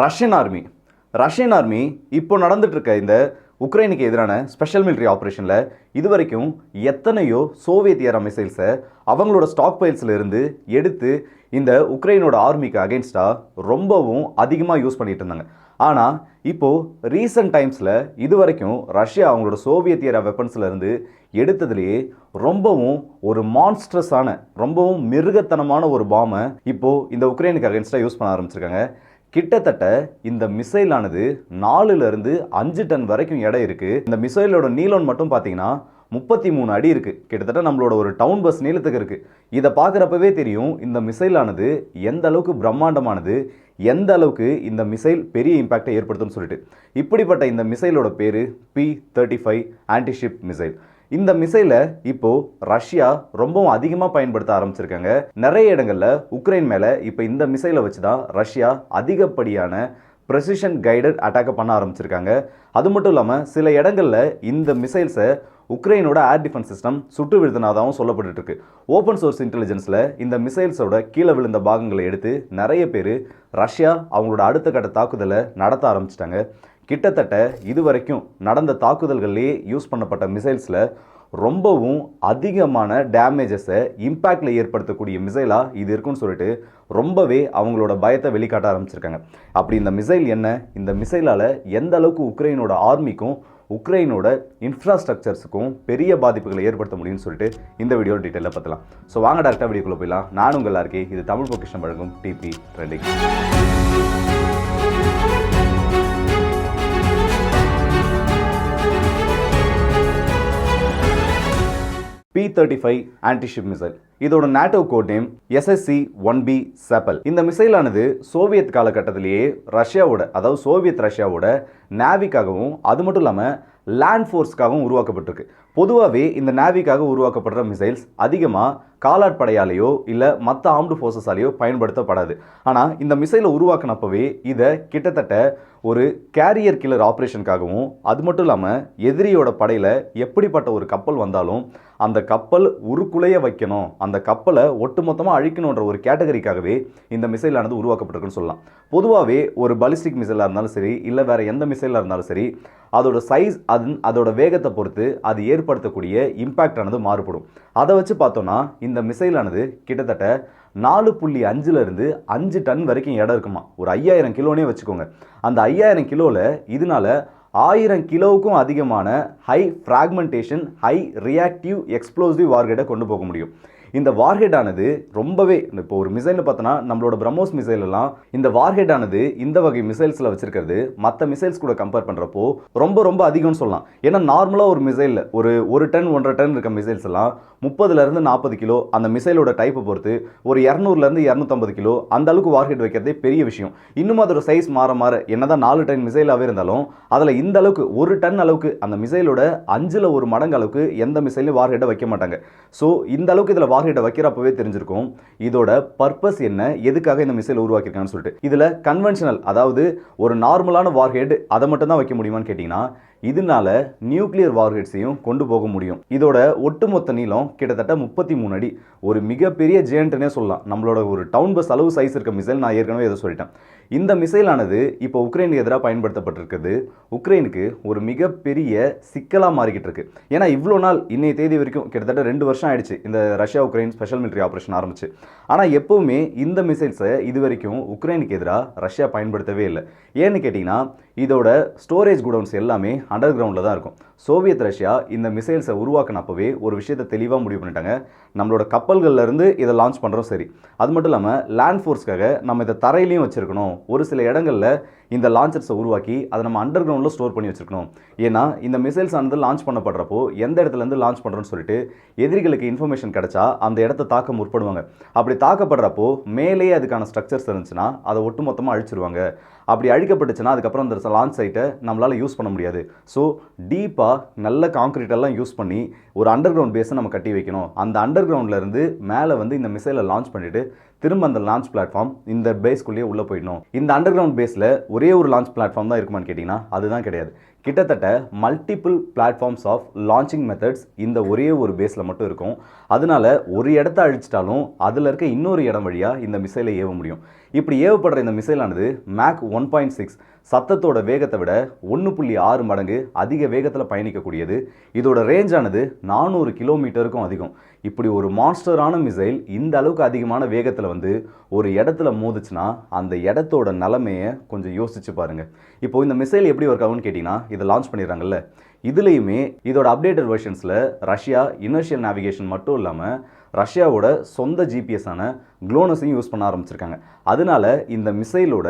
Russian army. Russian army இப்போ நடந்துகிட்ருக்க இந்த உக்ரைனுக்கு எதிரான ஸ்பெஷல் மிலிட்ரி ஆப்ரேஷனில் இதுவரைக்கும் எத்தனையோ சோவியத் ஏரா மிசைல்ஸை அவங்களோட ஸ்டாக் பைல்ஸில் இருந்து எடுத்து இந்த உக்ரைனோட ஆர்மிக்கு அகேன்ஸ்டாக ரொம்பவும் அதிகமாக யூஸ் பண்ணிகிட்டு இருந்தாங்க. ஆனால் இப்போது ரீசன்ட் டைம்ஸில் இது வரைக்கும் ரஷ்யா அவங்களோட சோவியத் ஏரா வெப்பன்ஸில் இருந்து எடுத்ததுலேயே ரொம்பவும் ஒரு மான்ஸ்ட்ரஸான ரொம்பவும் மிருகத்தனமான ஒரு பாமை இப்போது இந்த உக்ரைனுக்கு அகேன்ஸ்டாக யூஸ் பண்ண ஆரம்பிச்சிருக்காங்க. கிட்டத்தட்ட இந்த மிசைலானது நாலுலேருந்து அஞ்சு டன் வரைக்கும் எடை இருக்குது இந்த மிசைலோட நீளம் மட்டும் பார்த்தீங்கன்னா முப்பத்தி மூணு அடி இருக்குது கிட்டத்தட்ட நம்மளோட ஒரு டவுன் பஸ் நீளத்துக்கு இருக்குது இதை பார்க்குறப்பவே தெரியும் இந்த மிசைலானது எந்த அளவுக்கு பிரம்மாண்டமானது எந்த அளவுக்கு இந்த மிசைல் பெரிய இம்பேக்டை ஏற்படுத்தும்னு சொல்லிட்டு. இப்படிப்பட்ட இந்த மிசைலோட பேர் P thirty five antiship missile இந்த மிசைலை இப்போ ரஷ்யா ரொம்பவும் அதிகமாக பயன்படுத்த ஆரம்பிச்சிருக்காங்க. நிறைய இடங்களில் உக்ரைன் மேலே இப்போ இந்த மிசைலை வச்சு தான் ரஷ்யா அதிகப்படியான ப்ரெசிஷன் கைடட் அட்டாக்கை பண்ண ஆரம்பிச்சிருக்காங்க. அது மட்டும் இல்லாமல் சில இடங்களில் இந்த மிசைல்ஸை உக்ரைனோட ஏர் டிஃபென்ஸ் சிஸ்டம் சுட்டு விழுதுனாதாகவும் சொல்லப்பட்டு இருக்கு ஓப்பன் சோர்ஸ் இன்டெலிஜென்ஸில் இந்த மிசைல்ஸோட கீழே விழுந்த பாகங்களை எடுத்து நிறைய பேர் ரஷ்யா அவங்களோட அடுத்த கட்ட தாக்குதலை நடத்த ஆரம்பிச்சிட்டாங்க. கிட்டத்தட்ட இதுவரைக்கும் நடந்த தாக்குதல்கள்லேயே யூஸ் பண்ணப்பட்ட மிசைல்ஸில் ரொம்பவும் அதிகமான டேமேஜஸை இம்பேக்டில் ஏற்படுத்தக்கூடிய மிசைலாக இது இருக்குன்னு சொல்லிட்டு ரொம்பவே அவங்களோட பயத்தை வெளிக்காட்ட ஆரம்பிச்சிருக்காங்க. அப்படி இந்த மிசைல் என்ன? இந்த மிசைலால் எந்த அளவுக்கு உக்ரைனோட ஆர்மிக்கும் உக்ரைனோட இன்ஃப்ராஸ்ட்ரக்சர்ஸுக்கும் பெரிய பாதிப்புகளை ஏற்படுத்த முடியும்னு சொல்லிட்டு இந்த வீடியோ டீட்டெயிலில் பார்த்துலாம் ஸோ வாங்க டேரக்டாக வீடியோக்குள்ளே போயிடலாம். நான் உங்கள் எல்லாருக்கே இது தமிழ் பொக்கிஷன் வழங்கும் DP trending P thirty five antiship missile இதோட NATO code name SSC one B Sepal இந்த மிசைலானது சோவியத் காலகட்டத்திலேயே ரஷ்யாவோட அதாவது சோவியத் ரஷ்யாவோட நேவிக்காகவும் அது மட்டும் இல்லாமல் லேண்ட் ஃபோர்ஸ்க்காகவும் உருவாக்கப்பட்டிருக்கு. பொதுவாகவே இந்த நேவிக்காக உருவாக்கப்படுற மிசைல்ஸ் அதிகமாக காலாட் படையாலேயோ இல்லை மற்ற ஆர்ம்டு ஃபோர்ஸஸாலேயோ பயன்படுத்தப்படாது. ஆனால் இந்த மிசைலை உருவாக்கினப்பவே இதை கிட்டத்தட்ட ஒரு கேரியர் கில்லர் ஆப்ரேஷனுக்காகவும் அது மட்டும் இல்லாமல் எதிரியோட படையில் எப்படிப்பட்ட ஒரு கப்பல் வந்தாலும் அந்த கப்பல் உருக்குலைய வைக்கணும். அந்த கப்பலை ஒட்டுமொத்தமாக அழிக்கணுன்ற ஒரு கேட்டகரிக்காகவே இந்த மிசைலானது உருவாக்கப்பட்டிருக்குன்னு சொல்லலாம். பொதுவாகவே ஒரு பலிஸ்டிக் மிசைலாக இருந்தாலும் சரி இல்லை வேறு எந்த மிசைலாக இருந்தாலும் சரி அதோட சைஸ் அது அதோட வேகத்தை பொறுத்து அது ஏற்படுத்தக்கூடிய இம்பேக்டானது மாறுபடும். அதை வச்சு பார்த்தோன்னா இந்த மிசைலானது கிட்டத்தட்ட நாலு புள்ளி அஞ்சுலேருந்து அஞ்சு டன் வரைக்கும் இடம் இருக்குமா? ஒரு ஐயாயிரம் கிலோனே வச்சுக்கோங்க. அந்த ஐயாயிரம் கிலோவில் இதனால ஆயிரம் கிலோவுக்கும் அதிகமான high fragmentation high reactive explosive வார்கெட்டை கொண்டு போக முடியும். இந்த வார்ஹெட் ஆனது ரொம்பவே இப்போ ஒரு மிசைல்னு பார்த்தோன்னா நம்மளோட பிரம்மோஸ் மிசைல் எல்லாம் இந்த வார்ஹெட் ஆனது இந்த வகை மிசைல்ஸில் வச்சிருக்கிறது மற்ற மிசைல்ஸ் கூட கம்பேர் பண்ணுறப்போ ரொம்ப ரொம்ப அதிகம்னு சொல்லலாம். ஏன்னா நார்மலாக ஒரு மிசைலில் ஒரு ஒரு டன் ஒன்றரை டன் இருக்க மிசைல்ஸ் எல்லாம் முப்பதுலேருந்து நாற்பது கிலோ அந்த மிசைலோட டைப்பை பொறுத்து ஒரு இரநூறுலேருந்து இரநூத்தம்பது கிலோ அந்த அளவுக்கு வார்ஹெட் வைக்கிறதே பெரிய விஷயம். இன்னும் அதோட சைஸ் மாற மாற என்னதான் நாலு டன் மிசைலாகவே இருந்தாலும் அதில் இந்த அளவுக்கு ஒரு டன் அளவுக்கு அந்த மிசைலோட அஞ்சில் ஒரு மடங்கு அளவுக்கு எந்த மிசைலையும் வார்ஹெட்டை வைக்க மாட்டாங்க. ஸோ இந்த அளவுக்கு இதில் டார்கெட்டை வைக்கிறப்பவே தெரிஞ்சிருக்கும். இதோட பர்பஸ் என்ன? எதுக்காக இந்த மிசைல் உருவாக்கியிருக்கான்னு சொல்லிட்டு. இதில் கன்வென்ஷனல் அதாவது ஒரு நார்மலான வார்ஹெட் அதை மட்டும் தான் வைக்க முடியுமான்னு கேட்டிங்கன்னா இதனால நியூக்ளியர் வார்ஹெட்ஸையும் கொண்டு போக முடியும். இதோட ஒட்டுமொத்த நீளம் கிட்டத்தட்ட முப்பத்தி மூணு அடி. ஒரு மிகப்பெரிய ஜெயண்ட்னே சொல்லலாம். நம்மளோட ஒரு டவுன் பஸ் அளவு சைஸ் இருக்க மிசைல் நான் ஏற்கனவே இதை சொல்லிட்டேன். இந்த மிசைலானது இப்போ உக்ரைனுக்கு எதிராக பயன்படுத்தப்பட்டிருக்குது. உக்ரைனுக்கு ஒரு மிகப்பெரிய சிக்கலாக மாறிக்கிட்டு இருக்கு. ஏன்னா இவ்வளோ நாள் இன்னைய தேதி வரைக்கும் கிட்டத்தட்ட ரெண்டு வருஷம் ஆயிடுச்சு இந்த Russia Ukraine special military operation ஆரம்பிச்சு. ஆனால் எப்பவுமே இந்த மிசைல்ஸை இது வரைக்கும் உக்ரைனுக்கு எதிராக ரஷ்யா பயன்படுத்தவே இல்லை. ஏன்னு கேட்டிங்கன்னா இதோட ஸ்டோரேஜ் குடவுன்ஸ் எல்லாமே அண்டர் கிரவுண்டில் தான் இருக்கும். சோவியத் ரஷ்யா இந்த மிசைல்ஸை உருவாக்கினப்பவே ஒரு விஷயத்தை தெளிவாக முடிவு பண்ணிட்டாங்க. நம்மளோட கப்பல்கள்ல இருந்து இதை லான்ச் பண்ணுறோம் சரி. அது மட்டும் இல்லாமல் லேண்ட் ஃபோர்ஸ்க்காக நம்ம இதை தரையிலையும் வச்சுருக்கணும். ஒரு சில இடங்களில் இந்த லான்ச்சர்ஸை உருவாக்கி அதை நம்ம அண்டர் கிரவுண்டில் ஸ்டோர் பண்ணி வச்சுருக்கணும். ஏன்னா இந்த மிசைல்ஸ் ஆனது லான்ச் பண்ணப்படுறப்போ எந்த இடத்துலேருந்து லான்ச் பண்ணுறோன்னு சொல்லிட்டு எதிரிகளுக்கு இன்ஃபர்மேஷன் கிடைச்சா அந்த இடத்த தாக்க முற்படுவாங்க. அப்படி தாக்கப்படுறப்போ மேலேயே அதுக்கான ஸ்ட்ரக்சர்ஸ் இருந்துச்சுன்னா அதை ஒட்டுமொத்தமாக அழிச்சிருவாங்க. அப்படி அழிக்கப்பட்டுச்சுன்னா அதுக்கப்புறம் அந்த லான்ச் சைட்டை நம்மளால் யூஸ் பண்ண முடியாது. ஸோ டீப்பாக நல்ல கான்க்ரீட் எல்லாம் யூஸ் பண்ணி ஒரு அண்டர் கிரவுண்ட் பேஸை நம்ம கட்டி வைக்கணும். அந்த அண்டர் கிரவுண்ட்லேருந்து மேலே வந்து இந்த மிசைலை லான்ச் பண்ணிவிட்டு திரும்ப அந்த லான்ச் பிளாட்ஃபார்ம் இந்த பேஸ்க்குள்ளேயே உள்ளே போயிடணும். இந்த அண்டர் கிரவுண்ட் பேஸில் ஒரே ஒரு லான்ச் பிளாட்ஃபார்ம் தான் இருக்குமான்னு கேட்டிங்கன்னா அதுதான் கிடையாது. கிட்டத்தட்ட multiple platforms of launching methods இந்த ஒரே ஒரு பேஸில் மட்டும் இருக்கும். அதனால ஒரு இடத்த அழிச்சிட்டாலும் அதில் இருக்க இன்னொரு இடம் வழியாக இந்த மிசைலை ஏவ முடியும். இப்படி ஏவப்படுற இந்த மிசைலானது மேக் ஒன் பாயிண்ட் சிக்ஸ் சத்தத்தோட வேகத்தை விட ஒன்று புள்ளி ஆறு மடங்கு அதிக வேகத்தில் பயணிக்கக்கூடியது. இதோட ரேஞ்சானது நானூறு கிலோமீட்டருக்கும் அதிகம். இப்படி ஒரு மான்ஸ்டரான மிசைல் இந்த அளவுக்கு அதிகமான வேகத்தில் வந்து ஒரு இடத்துல மோதுச்சுன்னா அந்த இடத்தோட நிலமையை கொஞ்சம் யோசிச்சு பாருங்கள் இப்போ இந்த மிசைல் எப்படி ஒர்க் ஆகும்னு கேட்டிங்கன்னா இதை லான்ச் பண்ணிடுறாங்கல்ல. இதுலேயுமே இதோட அப்டேட்டட் வெர்ஷன்ஸில் ரஷ்யா இனர்ஷியல் நேவிகேஷன் மட்டும் இல்லாமல் ரஷ்யாவோட சொந்த ஜிபிஎஸ்ஸான குளோனஸையும் யூஸ் பண்ண ஆரம்பிச்சிருக்காங்க. அதனால இந்த மிசைலோட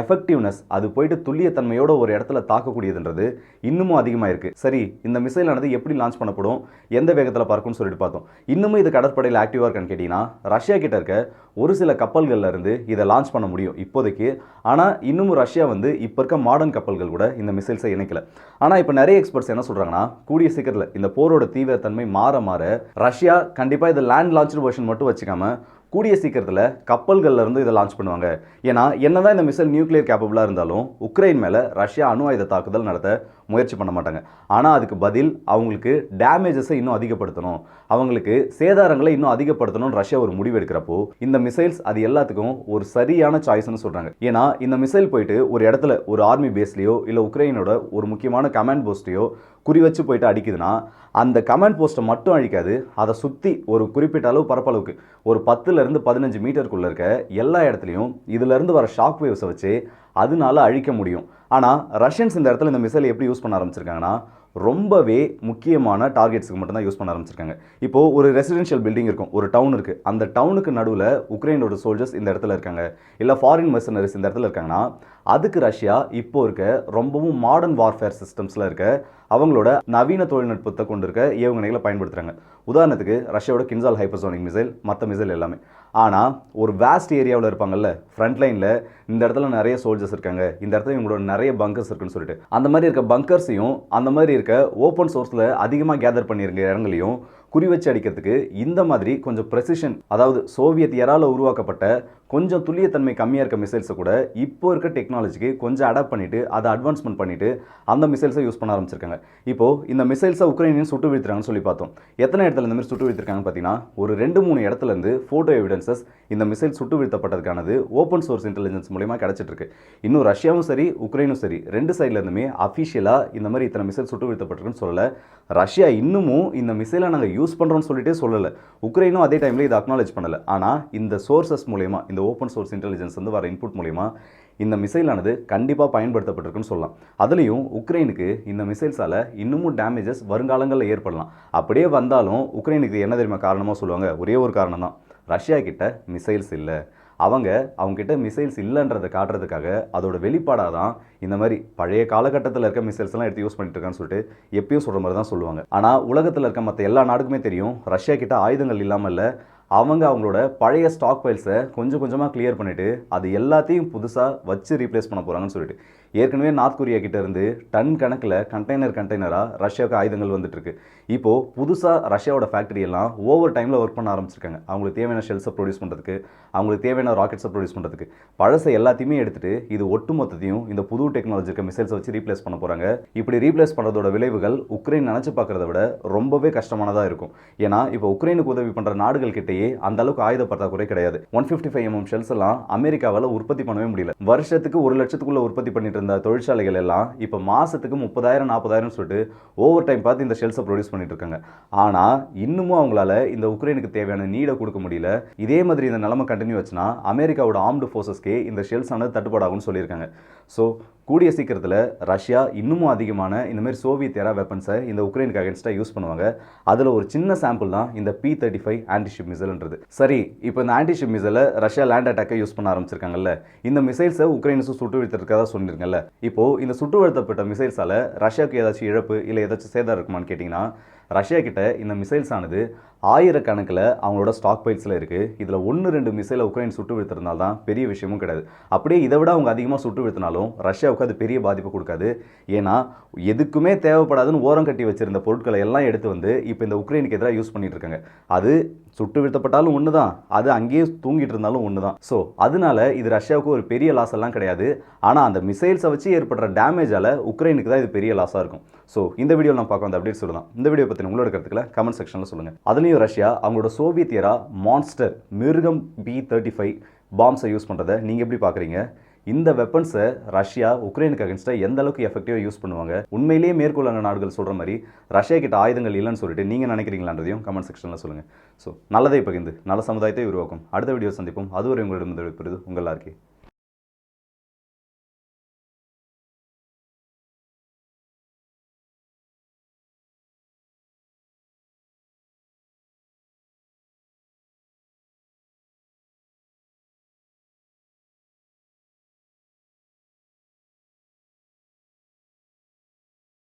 எஃபெக்டிவ்னஸ் அது போயிட்டு துல்லியத்தன்மையோட ஒரு இடத்துல தாக்கக்கூடியதுன்றது இன்னமும் அதிகமாக இருக்குது சரி இந்த மிசைலானது எப்படி லான்ச் பண்ணப்படும்? எந்த வேகத்தில் பறக்கும்னு சொல்லிட்டு பார்த்தோம். இன்னமும் இது கடற்படையில் ஆக்டிவாக இருக்கான்னு கேட்டிங்கன்னா ரஷ்யா கிட்ட இருக்க ஒரு சில கப்பல்கள்ல இருந்து இதை லான்ச் பண்ண முடியும் இப்போதைக்கு. ஆனால் இன்னமும் ரஷ்யா வந்து இப்போ இருக்க மாடர்ன் கப்பல்கள் கூட இந்த மிசைல்ஸை இணைக்கல. ஆனால் இப்போ நிறைய எக்ஸ்பர்ட்ஸ் என்ன சொல்கிறாங்கன்னா கூடிய சீக்கிரத்தில் இந்த போரோட தீவிரத்தன்மை மாற மாற ரஷ்யா கண்டிப்பாக இதை லேண்ட் லான்ச்சு வெர்ஷன் மட்டும் வச்சுக்காம கூடிய சீக்கிரத்தில் கப்பல்கள்ல இருந்து இதை லான்ச் பண்ணுவாங்க. ஏன்னா என்னதான் இந்த மிசைல் நியூக்ளியர் கேப்பபிளாக இருந்தாலும் உக்ரைன் மேலே ரஷ்யா அணு ஆயுத தாக்குதல் நடத்த முயற்சி பண்ண மாட்டாங்க. ஆனால் அதுக்கு பதில் அவங்களுக்கு டேமேஜஸை இன்னும் அதிகப்படுத்தணும். அவங்களுக்கு சேதாரங்களை இன்னும் அதிகப்படுத்தணும்னு ரஷ்யா ஒரு முடிவு எடுக்கிறப்போ இந்த மிசைல்ஸ் அது எல்லாத்துக்கும் ஒரு சரியான சாய்ஸ்னு சொல்கிறாங்க ஏன்னா இந்த மிசைல் போயிட்டு ஒரு இடத்துல ஒரு ஆர்மி பேஸ்லேயோ இல்லை உக்ரைனோட ஒரு முக்கியமான கமாண்ட் போஸ்ட்டையோ குறி வச்சு போயிட்டு அடிக்குதுன்னா அந்த கமாண்ட் போஸ்ட்டை மட்டும் அழிக்காது அதை சுற்றி ஒரு குறிப்பிட்ட அளவு பரப்பளவுக்கு ஒரு பத்துலேருந்து பதினஞ்சு மீட்டருக்குள்ளே இருக்க எல்லா இடத்துலையும் இதுலேருந்து வர ஷாக் வேவ்ஸை வச்சு அதனால அழிக்க முடியும். ஆனால் ரஷ்யன்ஸ் இந்த இடத்துல இந்த மிசைல் எப்படி யூஸ் பண்ண ஆரம்பிச்சிருக்காங்கன்னா ரொம்பவே முக்கியமான டார்கெட்ஸுக்கு மட்டும்தான் யூஸ் பண்ண ஆரம்பிச்சிருக்காங்க. இப்போ ஒரு ரெசிடென்ஷியல் பில்டிங் இருக்கும் ஒரு டவுன் இருக்கு. அந்த டவுனுக்கு நடுவில் உக்ரைனோட சோல்ஜர்ஸ் இந்த இடத்துல இருக்காங்க. இல்லை ஃபாரின் மெர்சனரிஸ் இந்த இடத்துல இருக்காங்கன்னா அதுக்கு ரஷ்யா இப்போ இருக்க ரொம்பவும் மாடர்ன் வார்ஃபேர் சிஸ்டம்ஸில் இருக்க அவங்களோட நவீன தொழில்நுட்பத்தை கொண்டு இருக்க ஏவுகணைகளை பயன்படுத்துகிறாங்க உதாரணத்துக்கு ரஷ்யாவோட கின்சால் ஹைப்பர்சோனிக் மிசைல் மற்ற மிசைல் எல்லாமே. ஆனால் ஒரு வேஸ்ட் ஏரியாவில் இருப்பாங்கல்ல ஃப்ரண்ட் லைனில் இந்த இடத்துல நிறைய சோல்ஜர்ஸ் இருக்காங்க இந்த இடத்துல இவங்களோட நிறைய பங்கர்ஸ் இருக்குன்னு சொல்லிட்டு. அந்த மாதிரி இருக்க பங்கர்ஸையும் அந்த மாதிரி இருக்க ஓப்பன் சோர்ஸில் அதிகமாக கேதர் பண்ணியிருக்க இடங்களையும் குறி வச்சு அடிக்கிறதுக்கு இந்த மாதிரி கொஞ்சம் ப்ரெசிஷன் அதாவது சோவியத் எரால உருவாக்கப்பட்ட கொஞ்சம் துல்லியத்தன்மை கம்மியாக இருக்க மிசைல்ஸை கூட இப்போ இருக்க டெக்னாலஜிக்கு கொஞ்சம் அடாப்ட் பண்ணிட்டு அதை அட்வான்ஸ்மெண்ட் பண்ணிட்டு அந்த மிசைல்ஸை யூஸ் பண்ண ஆரம்பிச்சிருக்காங்க. இப்போ இந்த மிசைல்ஸை உக்ரைனியன் சுட்டு வீழ்த்துறாங்கன்னு சொல்லி பார்த்தோம். எத்தனை இடத்துல இந்த மாதிரி சுட்டு வீழ்த்திருக்காங்கன்னு பார்த்தீங்கன்னா ஒரு ரெண்டு மூணு இடத்துலேருந்து ஃபோட்டோ எவிடன்சஸ் இந்த மிசைல் சுட்டு வீழ்த்தப்பட்டதுக்கானது ஓப்பன் சோர்ஸ் இன்டெலிஜென்ஸ் மூலயமா கிடச்சிட்ருக்கு. இன்னும் ரஷ்யாவும் சரி உக்ரைனும் சரி ரெண்டு சைட்லேருந்துமே அஃபிஷியலாக இந்த மாதிரி இத்தனை மிசைல் சுட்டு வீழ்த்தப்பட்டிருக்குன்னு சொல்லலை. ரஷ்யா இன்னமும் இந்த மிசைலை நாங்கள் யூஸ் பண்ணுறோம்னு சொல்லிட்டே சொல்லலை. உக்ரைனும் அதே டைமில் இதை அக்னாலேஜ் பண்ணலை. ஆனால் இந்த சோர்சஸ் மூலயமா இந்த ஓப்பன் சோர்ஸ் இன்டெலிஜென்ஸ் வந்து வர இன்புட் மூலிமா இந்த மிசைலானது கண்டிப்பாக பயன்படுத்தப்பட்டிருக்குன்னு சொல்லலாம். அதுலேயும் உக்ரைனுக்கு இந்த மிசைல்ஸால் இன்னமும் டேமேஜஸ் வருங்காலங்களில் ஏற்படலாம். அப்படியே வந்தாலும் உக்ரைனுக்கு என்ன தெரியுமா காரணமாக சொல்லுவாங்க. ஒரே ஒரு காரணம் தான் ரஷ்யா கிட்ட மிசைல்ஸ் இல்லை. அவங்க அவங்ககிட்ட மிசைல்ஸ் இல்லைன்றதை காட்டுறதுக்காக அதோட வெளிப்பாடாக தான் இந்த மாதிரி பழைய காலகட்டத்தில் இருக்க மிசைல்ஸ்லாம் எடுத்து யூஸ் பண்ணிட்டு இருக்கான்னு சொல்லிட்டு எப்பயும் சொல்கிற மாதிரி தான் சொல்லுவாங்க. ஆனால் உலகத்தில் இருக்க மற்ற எல்லா நாடுக்குமே தெரியும். ரஷ்யா கிட்ட ஆயுதங்கள் இல்லாமல் இல்லை. அவங்க அவங்களோட பழைய ஸ்டாக் ஃபைல்ஸை கொஞ்சம் கொஞ்சமாக கிளியர் பண்ணிவிட்டு அது எல்லாத்தையும் புதுசாக வச்சு ரீப்ளேஸ் பண்ண போகிறாங்கன்னு சொல்லிட்டு. ஏற்கனவே நார்த் கொரியா கிட்டேருந்து டன் கணக்கில் கண்டெய்னர் கண்டெய்னராக ரஷ்யாவுக்கு ஆயுதங்கள் வந்துட்டுருக்கு. இப்போது புதுசாக ரஷ்யாவோட ஃபேக்டரி எல்லாம் ஓவர் டைமில் ஒர்க் பண்ண ஆரம்பிச்சிருக்காங்க. அவங்களுக்கு தேவையான ஷெல்ஸை ப்ரொடியூஸ் பண்ணுறதுக்கு அவங்களுக்கு தேவையான ராக்கெட்ஸை ப்ரொடியூஸ் பண்ணுறதுக்கு பழசை எல்லாத்தையுமே எடுத்துட்டு இது ஒட்டுமொத்தத்தையும் இந்த புது டெக்னாலஜி இருக்க மிசைல்ஸை வச்சு ரீப்ளேஸ் பண்ண போகிறாங்க இப்படி ரீப்ளேஸ் பண்ணுறதோட விளைவுகள் உக்ரைன் நினச்சி பார்க்குறத விட ரொம்பவே கஷ்டமானதாக இருக்கும். ஏன்னா இப்போ உக்ரைனுக்கு உதவி பண்ணுற நாடுகள் கிட்டே அந்த அளவுக்கு ஆயுத பற்றாக்குறை கிடையாது. One fifty five MM shells எல்லாம் அமெரிக்காவால் உற்பத்தி பண்ணவே முடியல. வருஷத்துக்கு ஒரு லட்சத்துக்குள்ள உற்பத்தி பண்ணிட்டு இருந்த தொழிற்சாலைகள் எல்லாம் இப்போ மாசத்துக்கு முப்பதாயிரம் நாற்பதாயிரம் சொல்லிட்டு ஓவர் டைம் பார்த்து இந்த ஷெல்ஸை ப்ரொடியூஸ் பண்ணிட்டு இருக்காங்க. ஆனால் இன்னமும் அவங்களால இந்த உக்ரைனுக்கு தேவையான நீடை கொடுக்க முடியல. இதே மாதிரி இந்த நிலைமை கண்டினியூ வச்சுனா அமெரிக்காவோட ஆர்ம்டு ஃபோர்ஸஸ்க்கே இந்த ஷெல்ஸ் ஆனது தட்டுப்பாடாகும்னு சொல்லியிருக்காங்க. ஸோ கூடிய சீக்கிரத்தில் ரஷ்யா இன்னமும் அதிகமான இந்த மாதிரி சோவியத் எரா வெப்பன்ஸை இந்த உக்ரைனுக்கு அகேன்ஸ்டாக யூஸ் பண்ணுவாங்க. அதில் ஒரு சின்ன சாம்பிள் தான் இந்த பி தேர்ட்டி ஃபைவ் ஆன்டிஷிப் மிசைல்ன்றது சரி இப்போ இந்த ஆன்டிஷிப் மிசைலை ரஷ்யா லேண்ட் அட்டாக்கை யூஸ் பண்ண ஆரம்பிச்சிருக்காங்கல்ல. இந்த மிசைல்ஸை உக்ரைனுக்கு சுட்டு வீழ்த்திருக்கதா சொல்லியிருக்கேன்ல இப்போது இந்த சுட்டு வீழ்த்தப்பட்ட மிசைல்ஸால் ரஷ்யாவுக்கு ஏதாச்சும் இழப்பு இல்லை ஏதாச்சும் சேதம் இருக்குமான்னு கேட்டிங்கன்னா ரஷ்யா கிட்ட இந்த மிசைல்ஸ் ஆனது ஆயிரக்கணக்கில் அவங்களோட ஸ்டாக் பைல்ஸில் இருக்குது இதில் ஒன்று ரெண்டு மிசைலை உக்ரைன் சுட்டு வீழ்த்திருந்தால் தான் பெரிய விஷயமும் கிடையாது. அப்படியே இதை விட அவங்க அதிகமாக சுட்டு வீழ்த்தினாலும் ரஷ்யாவுக்கு அது பெரிய பாதிப்பு கொடுக்காது. ஏன்னா எதுக்குமே தேவைப்படாதுன்னு ஓரம் கட்டி வச்சுருந்த பொருட்களை எல்லாம் எடுத்து வந்து இப்போ இந்த உக்ரைனுக்கு எதிராக யூஸ் பண்ணிகிட்டு இருக்காங்க. அது சுட்டு வீழ்த்தப்பட்டாலும் ஒன்று தான் அது அங்கேயே தூங்கிட்டு இருந்தாலும் ஒன்று தான் ஸோ அதனால இது ரஷ்யாவுக்கு ஒரு பெரிய லாஸ் எல்லாம் கிடையாது. ஆனால் அந்த மிசைல்ஸை வச்சு ஏற்படுற டேமேஜால் உக்ரைனுக்கு தான் இது பெரிய லாஸாக இருக்கும். ஸோ இந்த வீடியோ நான் பார்க்க வந்த அப்டேட் சொல்லலாம் இந்த வீடியோ பற்றி உங்களோட கருத்துக்களை கமெண்ட் செக்ஷனில் சொல்லுங்கள் அதுலேயும் ரஷ்யா அவங்களோட சோவியத் ஏரா மான்ஸ்டர் மிருகம் பி தேர்ட்டி ஃபைவ் பாம்ஸை யூஸ் பண்ணுறதை நீங்கள் எப்படி பார்க்குறீங்க? இந்த வெப்பன்ஸை ரஷ்யா உக்ரைனுக்கு அகேன்ஸ்டாக எந்த அளவுக்கு எஃபெக்டிவாக யூஸ் பண்ணுவாங்க? உண்மையிலேயே மேற்கொள்ளான நாடுகள் சொல்கிற மாதிரி ரஷ்யா கிட்ட ஆயுதங்கள் இல்லைன்னு சொல்லிட்டு நீங்கள் நினைக்கிறீங்களான்றதையும் கமெண்ட் செக்ஷனில் சொல்லுங்கள் ஸோ நல்லதை பகிர்ந்து நல்ல சமுதாயத்தை உருவாக்கும். அடுத்த வீடியோ சந்திப்போம். அதுவரை உங்களிடம் விடைபெறுவது உங்கள் எல்லாருக்கே